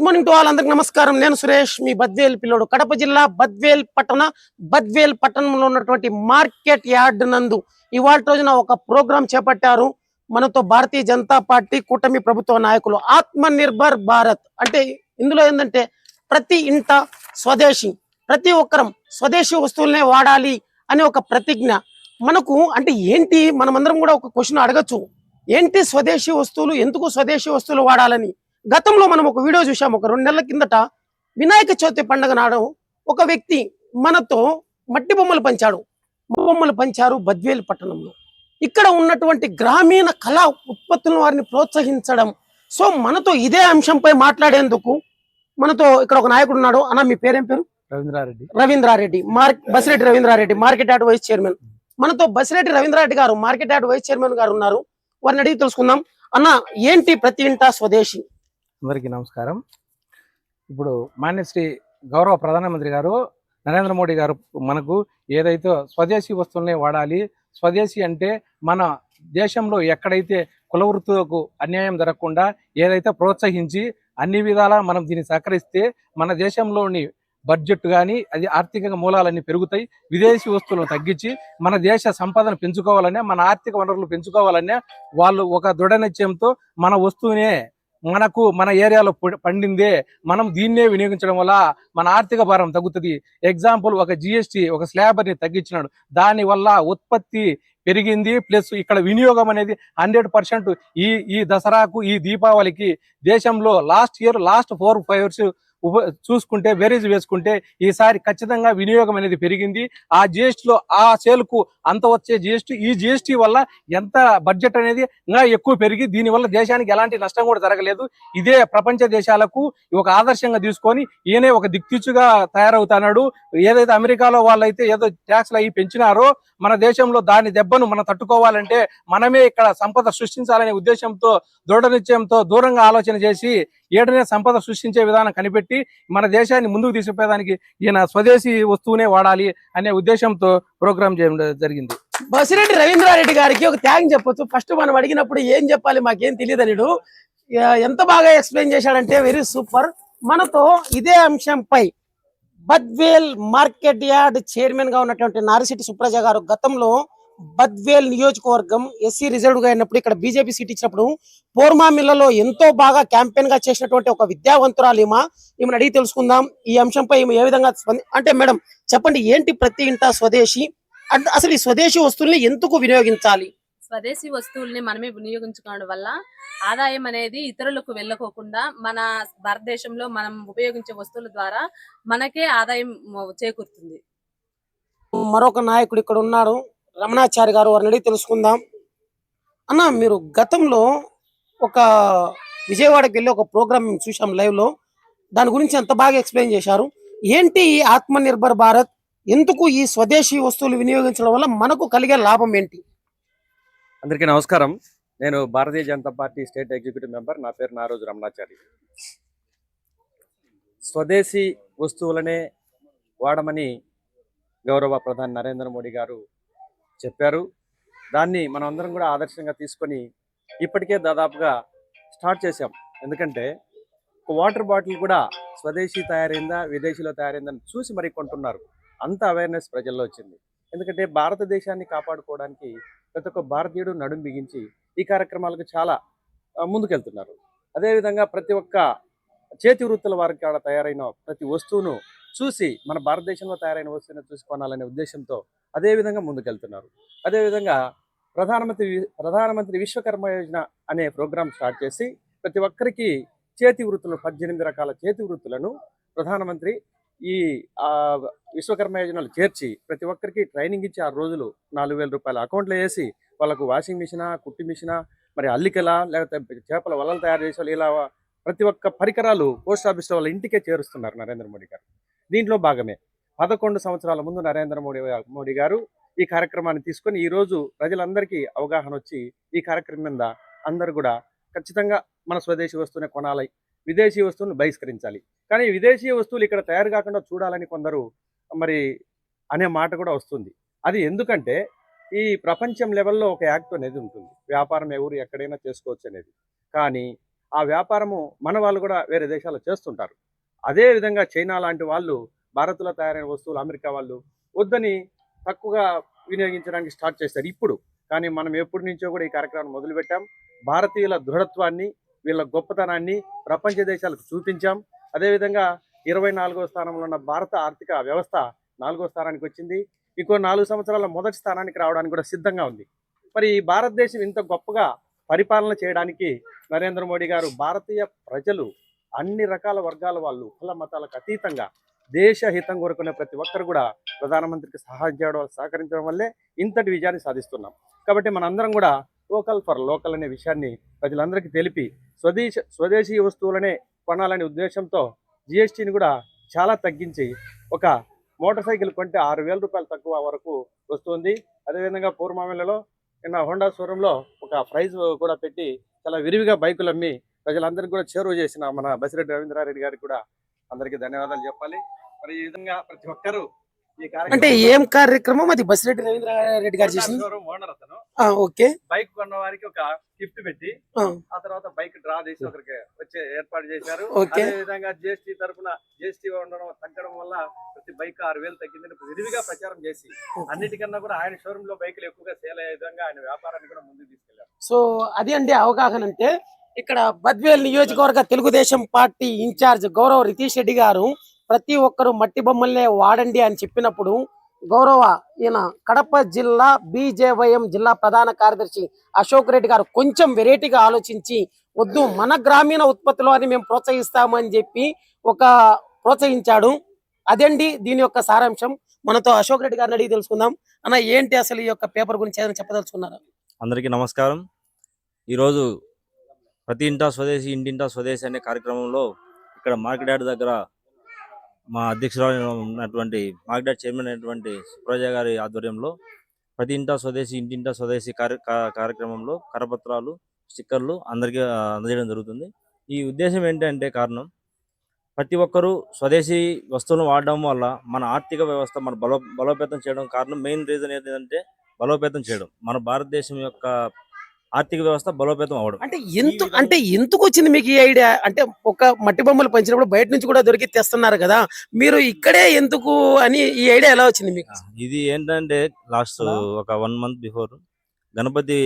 Good morning to all అందరికి నమస్కారం. నేను సురేష్ మీ బద్వేల్ పిల్లోడు. కడప జిల్లా బద్వేల్ పట్టణ బద్వేల్ పట్టణంలో ఉన్నటువంటి మార్కెట్ యార్డ్ నందు ఇవాళ రోజున ఒక ప్రోగ్రాం చేపట్టారు. మనతో భారతీయ జనతా పార్టీ కూటమి ప్రభుత్వ నాయకులు ఆత్మ నిర్భర్ భారత్. అంటే ఇందులో ఏంటంటే ప్రతి ఇంట స్వదేశీ ప్రతి ఒక్కరం స్వదేశీ వస్తువులనే వాడాలి అనే ఒక ప్రతిజ్ఞ. మనకు అంటే ఏంటి? మనమందరం కూడా ఒక క్వశ్చన్ అడగచ్చు. ఏంటి స్వదేశీ వస్తువులు? ఎందుకు స్వదేశీ వస్తువులు వాడాలని? గతంలో మనం ఒక వీడియో చూసాం ఒక రెండు నెలల కిందట వినాయక చవితి పండుగ నాడు ఒక వ్యక్తి మనతో మట్టి బొమ్మలు పంచాడు. బొమ్మలు పంచారు బద్వేలు పట్టణంలో. ఇక్కడ ఉన్నటువంటి గ్రామీణ కళా ఉత్పత్తులను వారిని ప్రోత్సహించడం. సో మనతో ఇదే అంశంపై మాట్లాడేందుకు మనతో ఇక్కడ ఒక నాయకుడు ఉన్నాడు. అన్న మీ పేరేం పేరు? Ravindra Reddy. Ravindra Reddy. Mark Basireddy Ravindra Reddy market yard vice chairman. మనతో బసిరెడ్డి రవీంద్రారెడ్డి గారు మార్కెట్ యార్డ్ వైస్ చైర్మన్ గారు ఉన్నారు. వారిని అడిగి తెలుసుకుందాం. అన్న ఏంటి ప్రతి ఇంట స్వదేశీ? అందరికీ నమస్కారం. ఇప్పుడు మాన్యశ్రీ గౌరవ ప్రధానమంత్రి గారు నరేంద్ర మోడీ గారు మనకు ఏదైతే స్వదేశీ వస్తువులనే వాడాలి స్వదేశీ అంటే మన దేశంలో ఎక్కడైతే కుల వృత్తులకు అన్యాయం జరగకుండా ఏదైతే ప్రోత్సహించి అన్ని విధాలా మనం దీన్ని సహకరిస్తే మన దేశంలోని బడ్జెట్ కానీ అది ఆర్థికంగా మూలాలన్నీ పెరుగుతాయి విదేశీ వస్తువులను తగ్గించి మన దేశ సంపదను పెంచుకోవాలనే మన ఆర్థిక వనరులు పెంచుకోవాలనే వాళ్ళు ఒక దృఢ నిశ్చయంతో మన వస్తువునే మనకు మన ఏరియాలో పండిందే మనం దీన్నే వినియోగించడం వల్ల మన ఆర్థిక భారం తగ్గుతుంది. ఎగ్జాంపుల్ ఒక జిఎస్టి ఒక స్లాబర్ని తగ్గించినాడు. దానివల్ల ఉత్పత్తి పెరిగింది ప్లస్ ఇక్కడ వినియోగం అనేది హండ్రెడ్ పర్సెంట్ ఈ ఈ దసరాకు ఈ దీపావళికి దేశంలో last year last four five years ఉప చూసుకుంటే బేరీజ్ వేసుకుంటే ఈసారి ఖచ్చితంగా వినియోగం అనేది పెరిగింది. ఆ జిఎస్టీలో ఆ సేల్కు అంత వచ్చే జిఎస్టీ ఈ జిఎస్టీ వల్ల ఎంత బడ్జెట్ అనేది ఇంకా ఎక్కువ పెరిగి దీనివల్ల దేశానికి ఎలాంటి నష్టం కూడా జరగలేదు. ఇదే ప్రపంచ దేశాలకు ఒక ఆదర్శంగా తీసుకొని ఈయనే ఒక దిక్తిచ్చుగా తయారవుతున్నాడు. ఏదైతే అమెరికాలో వాళ్ళైతే ఏదో ట్యాక్స్లు అవి పెంచినారో మన దేశంలో దాని దెబ్బను మనం తట్టుకోవాలంటే మనమే ఇక్కడ సంపద సృష్టించాలనే ఉద్దేశంతో దృఢ నిశ్చయంతో దూరంగా ఆలోచన చేసి ఏడనే సంపద సృష్టించే విధానం కనిపెట్టి మన దేశాన్ని ముందుకు తీసుకుపోయేదానికి ఈయన స్వదేశీ వస్తువునే వాడాలి అనే ఉద్దేశంతో ప్రోగ్రామ్ చేయడం జరిగింది. బసిరెడ్డి రవీంద్రారెడ్డి గారికి ఒక త్యాగం చెప్పొచ్చు. ఫస్ట్ మనం అడిగినప్పుడు ఏం చెప్పాలి మాకేం తెలియదనిడు ఎంత బాగా ఎక్స్ప్లెయిన్ చేశాడంటే వెరీ సూపర్. మనతో ఇదే అంశంపై బద్వేల్ మార్కెట్ యార్డ్ చైర్మన్గా ఉన్నటువంటి నారిశెట్టి సుప్రజ గారు గతంలో బద్వేల్ నియోజకవర్గం ఎస్సీ రిజర్వ్గా అయినప్పుడు ఇక్కడ బీజేపీ సీట్ ఇచ్చినప్పుడు పోర్మా మిల్లలో ఎంతో బాగా క్యాంపెయిన్గా చేసినటువంటి ఒక విద్యావంతురాలు ఈమె. ఈమెను అడిగి తెలుసుకుందాం. ఈ అంశంపై ఈమె ఏ విధంగా అంటే మేడం చెప్పండి ఏంటి ప్రతి ఇంట స్వదేశీ? అంటే అసలు ఈ స్వదేశీ వస్తువుల్ని ఎందుకు వినియోగించాలి? స్వదేశీ వస్తువుల్ని మనమే వినియోగించుకోవడం వల్ల ఆదాయం అనేది ఇతరులకు వెళ్ళకోకుండా మన భారతదేశంలో మనం ఉపయోగించే వస్తువుల ద్వారా మనకే ఆదాయం చేకూరుతుంది. మరొక నాయకుడు ఇక్కడ ఉన్నాడు. రమణాచారి గారు వారిని అడిగి తెలుసుకుందాం. అన్న మీరు గతంలో ఒక విజయవాడకి వెళ్ళి ఒక ప్రోగ్రామ్ చూసాం లైవ్లో. దాని గురించి ఎంత బాగా ఎక్స్ప్లెయిన్ చేశారు. ఏంటి ఈ ఆత్మ నిర్భర్ భారత్? ఎందుకు ఈ స్వదేశీ వస్తువులు వినియోగించడం వల్ల మనకు కలిగే లాభం ఏంటి? అందరికీ నమస్కారం. నేను Bharatiya Janata party state executive member. నా పేరు నారోజు రమణాచారి. స్వదేశీ వస్తువులనే వాడమని గౌరవ ప్రధాని నరేంద్ర మోడీ గారు చెప్పారు. దాన్ని మనం అందరం కూడా ఆదర్శంగా తీసుకొని ఇప్పటికే దాదాపుగా స్టార్ట్ చేశాం. ఎందుకంటే ఒక వాటర్ బాటిల్ కూడా స్వదేశీ తయారైందా విదేశీలో తయారైందని చూసి మరీ కొంటున్నారు. అంత అవేర్నెస్ ప్రజల్లో వచ్చింది. ఎందుకంటే భారతదేశాన్ని కాపాడుకోవడానికి ప్రతి ఒక్క భారతీయుడు నడుం బిగించి ఈ కార్యక్రమాలకు చాలా ముందుకెళ్తున్నారు. అదేవిధంగా ప్రతి ఒక్క చేతి వృత్తుల వారికి ఆడ తయారైన ప్రతి వస్తువును చూసి మన భారతదేశంలో తయారైన వస్తువును చూసి కొనాలనే ఉద్దేశంతో అదేవిధంగా ముందుకెళ్తున్నారు. అదేవిధంగా ప్రధానమంత్రి ప్రధానమంత్రి విశ్వకర్మ యోజన అనే ప్రోగ్రాం స్టార్ట్ చేసి ప్రతి ఒక్కరికి చేతి వృత్తులు పద్దెనిమిది రకాల చేతి వృత్తులను ప్రధానమంత్రి ఈ విశ్వకర్మ యోజనలు చేర్చి ప్రతి ఒక్కరికి ట్రైనింగ్ ఇచ్చి ఆరు రోజులు నాలుగు వేల రూపాయల అకౌంట్లో వేసి వాళ్ళకు వాషింగ్ మిషనా కుట్టి మిషనా మరి అల్లికల లేకపోతే చేపల వలలు తయారు చేసే వాళ్ళు ఇలా ప్రతి ఒక్క పరికరాలు పోస్ట్ ఆఫీస్లో వాళ్ళ ఇంటికే చేరుస్తున్నారు నరేంద్ర మోడీ గారు. దీంట్లో భాగమే. పదకొండు సంవత్సరాల ముందు నరేంద్ర మోడీ మోడీ గారు ఈ కార్యక్రమాన్ని తీసుకొని ఈ రోజు ప్రజలందరికీ అవగాహన వచ్చి ఈ కార్యక్రమం మీద అందరు కూడా ఖచ్చితంగా మన స్వదేశీ వస్తువునే కొనాలి విదేశీ వస్తువులను బహిష్కరించాలి. కానీ విదేశీ వస్తువులు ఇక్కడ తయారు కాకుండా చూడాలని కొందరు మరి అనే మాట కూడా వస్తుంది. అది ఎందుకంటే ఈ ప్రపంచం లెవెల్లో ఒక యాక్ట్ అనేది ఉంటుంది. వ్యాపారం ఎవరు ఎక్కడైనా చేసుకోవచ్చు అనేది. కానీ ఆ వ్యాపారము మన వాళ్ళు కూడా వేరే దేశాల్లో చేస్తుంటారు. అదే విధంగా చైనా లాంటి వాళ్ళు భారత్లో తయారైన వస్తువులు అమెరికా వాళ్ళు వద్దని తక్కువగా వినియోగించడానికి స్టార్ట్ చేస్తారు ఇప్పుడు. కానీ మనం ఎప్పటి నుంచో కూడా ఈ కార్యక్రమాన్ని మొదలుపెట్టాం. భారతీయుల దృఢత్వాన్ని వీళ్ళ గొప్పతనాన్ని ప్రపంచ దేశాలకు చూపించాం. అదేవిధంగా ఇరవై నాలుగో స్థానంలో ఉన్న భారత ఆర్థిక వ్యవస్థ నాలుగో స్థానానికి వచ్చింది. ఇంకో నాలుగు సంవత్సరాల మొదటి స్థానానికి రావడానికి కూడా సిద్ధంగా ఉంది. మరి ఈ భారతదేశం ఇంత గొప్పగా పరిపాలన చేయడానికి నరేంద్ర మోడీ గారు భారతీయ ప్రజలు అన్ని రకాల వర్గాల వాళ్ళు కుల మతాలకు అతీతంగా దేశ హితం కోరుకునే ప్రతి ఒక్కరు కూడా ప్రధానమంత్రికి సహాయం చేయడం సహకరించడం వల్లే ఇంతటి విజయాన్ని సాధిస్తున్నాం. కాబట్టి మనందరం కూడా లోకల్ ఫర్ లోకల్ అనే విషయాన్ని ప్రజలందరికీ తెలిపి స్వదేశ స్వదేశీ వస్తువులనే కొనాలనే ఉద్దేశంతో జిఎస్టీని కూడా చాలా తగ్గించి ఒక మోటార్ సైకిల్ కొంటే ఆరు వేల రూపాయలు తక్కువ వరకు వస్తుంది. అదేవిధంగా పూర్వమామిలలో నిన్న హోండా షోరూంలో ఒక ప్రైజ్ కూడా పెట్టి చాలా విరివిగా బైకులు అమ్మి ప్రజలందరికీ కూడా చేరువ చేసిన మన బసిరెడ్డి రవీంద్రారెడ్డి గారికి కూడా అందరికీ ధన్యవాదాలు చెప్పాలి. మరి ఈ విధంగా ప్రతి ఒక్కరూ ఈ అంటే ఏం కార్యక్రమం? అది బసిరెడ్డి రవీంద్ర రెడ్డి గారు చేసింది. ఓనర్ అతను. ఓకే. బైక్ కొన్న వారికి ఒక గిఫ్ట్ పెట్టి ఆ, తర్వాత బైక్ డ్రా చేసి ఒకరికి వచ్చే ఏర్పాటు చేశారు. అదే విధంగా జిఎస్టీ తరపున జిఎస్టీ ఉండడం తగ్గడం వల్ల ప్రతి బైక్ ఆరు వేలు తగ్గిందని విరివిగా ప్రచారం చేసి అన్నిటికన్నా కూడా ఆయన షోరూమ్లో బైకులు ఎక్కువగా సేల్ అయ్యే విధంగా ఆయన వ్యాపారాన్ని కూడా ముందుకు తీసుకెళ్ళారు. సో అది అండి అవగాహన అంటే ఇక్కడ బద్వేల్ నియోజకవర్గ తెలుగుదేశం పార్టీ ఇన్ఛార్జ్ గౌరవ రితీష్ రెడ్డి గారు ప్రతి ఒక్కరు మట్టి బొమ్మల్నే వాడండి అని చెప్పినప్పుడు గౌరవ ఈయన కడప జిల్లా బీజేవైఎం జిల్లా ప్రధాన కార్యదర్శి అశోక్ రెడ్డి గారు కొంచెం వెరైటీగా ఆలోచించి వద్దు మన గ్రామీణ ఉత్పత్తులు అని మేము ప్రోత్సహిస్తామని చెప్పి ఒక ప్రోత్సహించాడు. అదండి దీని యొక్క సారాంశం. మనతో అశోక్ రెడ్డి గారిని అడిగి తెలుసుకుందాం. అన్న ఏంటి అసలు ఈ యొక్క పేపర్ గురించి ఏదైనా చెప్పదలుచుకున్నారా? అందరికీ నమస్కారం. ఈరోజు ప్రతి ఇంటా స్వదేశీ ఇంటింటా స్వదేశీ అనే కార్యక్రమంలో ఇక్కడ మార్కెట్ యార్డ్ దగ్గర మా అధ్యక్షురాలు ఉన్నటువంటి మాగ్డా చైర్మన్ అయినటువంటి సుప్రజ గారి ఆధ్వర్యంలో ప్రతి ఇంటా స్వదేశీ ఇంటింటా స్వదేశీ కార్య కార్యక్రమంలో కరపత్రాలు స్టిక్కర్లు అందరికీ అందజేయడం జరుగుతుంది. ఈ ఉద్దేశం ఏంటంటే కారణం ప్రతి ఒక్కరూ స్వదేశీ వస్తువులను వాడడం వల్ల మన ఆర్థిక వ్యవస్థ మన బలో బలోపేతం చేయడం కారణం మెయిన్ రీజన్ ఏంటంటే బలోపేతం చేయడం. మన భారతదేశం యొక్క ఆర్థిక వ్యవస్థ బలోపేతం అవడం అంటే ఎంత అంటే ఎందుకు వచ్చింది మీకు ఈ ఐడియా? అంటే ఒక మట్టి బొమ్మలు పంచినప్పుడు బయట నుంచి కూడా దొరికి తెస్తున్నారు కదా. మీరు ఇక్కడే ఎందుకు అని ఈ ఐడియా ఎలా వచ్చింది మీకు? ఇది ఏంటంటే లాస్ట్ ఒక one month before Ganapati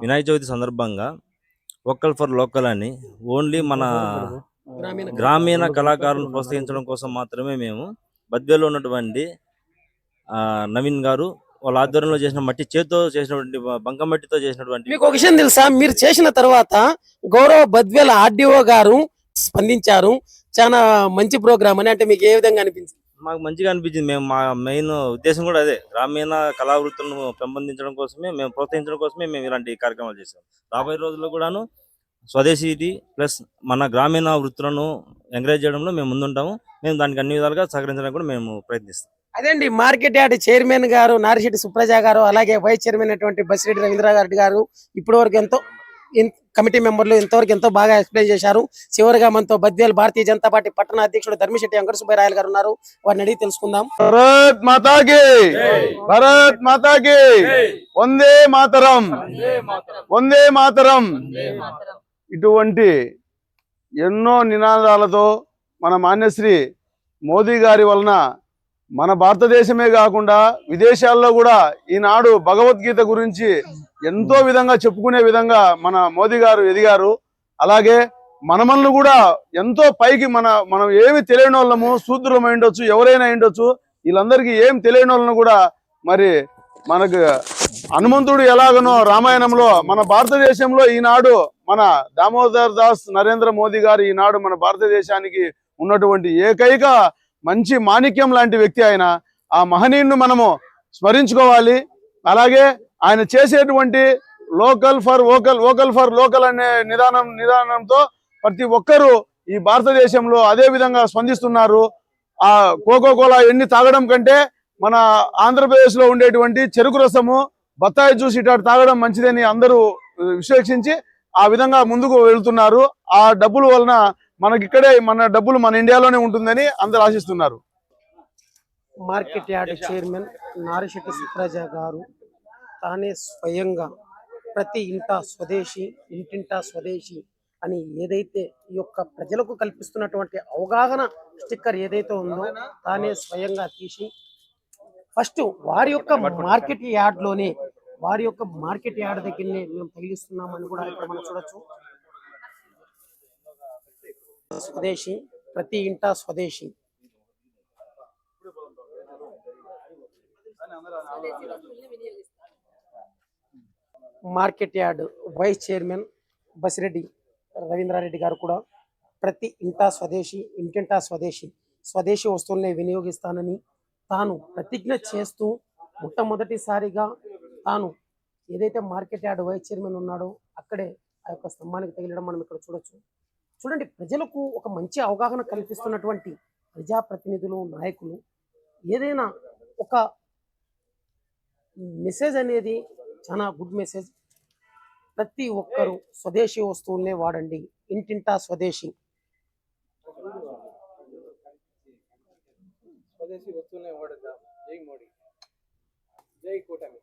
Vinayaka Chavithi సందర్భంగా వోకల్ ఫర్ లోకల్ అని ఓన్లీ మన గ్రామీణ గ్రామీణ కళాకారులను ప్రోత్సహించడం కోసం మాత్రమే మేము బద్వేలో ఉన్నటువంటి ఆ, నవీన్ గారు వాళ్ళ ఆధ్వర్యంలో చేసిన మట్టి చేతితో చేసినటువంటి బంక మట్టితో చేసినటువంటి మీకు ఒక విషయం తెలుసా? మీరు చేసిన తర్వాత గౌరవ బద్వేల ఆర్డీఓ గారు స్పందించారు. చాలా మంచి ప్రోగ్రామ్ అని అంటే మీకు ఏ విధంగా అనిపించింది? మాకు మంచిగా అనిపించింది. మేము మా మెయిన్ ఉద్దేశం కూడా అదే. గ్రామీణ కళావృత్తులను పెంపొందించడం కోసమే మేము ప్రోత్సహించడం కోసమే మేము ఇలాంటి కార్యక్రమాలు చేసాం రాబోయే రోజుల్లో కూడాను స్వదేశీది ప్లస్ మన గ్రామీణ వృత్తులను ఎంకరేజ్ చేయడంలో మేము ముందుంటాము. మేము దానికి అన్ని విధాలుగా సహకరించడానికి కూడా మేము ప్రయత్నిస్తాం. అదేండి మార్కెట్ యార్డ్ చైర్మన్ గారు నారిశెట్టి సుప్రజ గారు అలాగే వైస్ చైర్మన్ అయినటువంటి బసిరెడ్డి రవీంద్రారెడ్డి గారు ఇప్పటి వరకు ఎంతో ఇన్- కమిటీ మెంబర్లు ఇంతవరకు ఎంతో బాగా ఎక్స్ప్లెయిన్ చేశారు. చివరిగా మనతో బద్వేల్ భారతీయ జనతా పార్టీ పట్టణ అధ్యక్షుడు ధర్మిశెట్టి వెంకట సుబ్బరాయలు గారు ఉన్నారు. వారిని అడిగి తెలుసుకుందాం. భారత్ మాతా కి భారత్ మాతా కి వందే మాతరం! వందే మాతరం! ఇటువంటి ఎన్నో నినాదాలతో మన మాన్యశ్రీ మోదీ గారి వలన మన భారతదేశమే కాకుండా విదేశాల్లో కూడా ఈనాడు భగవద్గీత గురించి ఎంతో విధంగా చెప్పుకునే విధంగా మన మోదీ గారు ఎదిగారు. అలాగే మనమల్ని కూడా ఎంతో పైకి మన మనం ఏమి తెలియని వాళ్ళము శూద్రులమై ఉండొచ్చు ఎవరైనా ఉండొచ్చు వీళ్ళందరికీ ఏం తెలియని వాళ్ళను కూడా మరి మనకు హనుమంతుడు ఎలాగనో రామాయణంలో మన భారతదేశంలో ఈనాడు మన దామోదర్ దాస్ నరేంద్ర మోదీ గారు ఈనాడు మన భారతదేశానికి ఉన్నటువంటి ఏకైక మంచి మాణిక్యం లాంటి వ్యక్తి ఆయన. ఆ మహనీయుని మనము స్మరించుకోవాలి. అలాగే ఆయన చేసేటువంటి local for vocal vocal for local అనే నిదానం నిదానంతో ప్రతి ఒక్కరూ ఈ భారతదేశంలో అదే విధంగా స్పందిస్తున్నారు. ఆ కోకో కోలా ఎన్ని తాగడం కంటే మన ఆంధ్రప్రదేశ్లో ఉండేటువంటి చెరుకు రసము బత్తాయి జ్యూస్ ఇటు తాగడం మంచిదని అందరూ విశ్లేషించి ఆ విధంగా ముందుకు వెళ్తున్నారు. ఆ డబ్బుల వలన మనకి ఇక్కడే మన డబ్బులు మన ఇండియాలోనే ఉంటుందని అందరూ ఆశిస్తున్నారు. Market yard chairman Narisetti Supraja గారు తానే స్వయంగా ప్రతి ఇంట స్వదేశీ ఇంటింటా స్వదేశీ అని ఏదైతే ఈ యొక్క ప్రజలకు కల్పిస్తున్నటువంటి అవగాహన స్టిక్కర్ ఏదైతే ఉందో తానే స్వయంగా తీసి ఫస్ట్ వారి యొక్క మార్కెట్ యార్డ్లోనే వారి యొక్క మార్కెట్ యార్డ్ దగ్గరనే మేము తగిలిస్తున్నామని కూడా ఇక్కడ మనం చూడొచ్చు. స్వదేశీ ప్రతి ఇంటా స్వదేశీ. Market yard vice chairman Basireddy Ravindra Reddy గారు కూడా ప్రతి ఇంటా స్వదేశీ ఇంటింటా స్వదేశీ స్వదేశీ వస్తువులనే వినియోగిస్తానని తాను ప్రతిజ్ఞ చేస్తూ మొట్టమొదటిసారిగా తాను ఏదైతే మార్కెట్ యార్డ్ వైస్ చైర్మన్ ఉన్నాడో అక్కడే ఆ యొక్క స్తంభానికి తగిలడం మనం ఇక్కడ చూడొచ్చు. చూడండి ప్రజలకు ఒక మంచి అవగాహన కల్పిస్తున్నటువంటి ప్రజాప్రతినిధులు నాయకులు ఏదైనా ఒక మెసేజ్ అనేది చాలా గుడ్ మెసేజ్. ప్రతి ఒక్కరూ స్వదేశీ వస్తువులనే వాడండి. ఇంటింటా స్వదేశీ. స్వదేశీ వస్తువులనే వాడద్దాం జై మోడీ. జై కూటమి.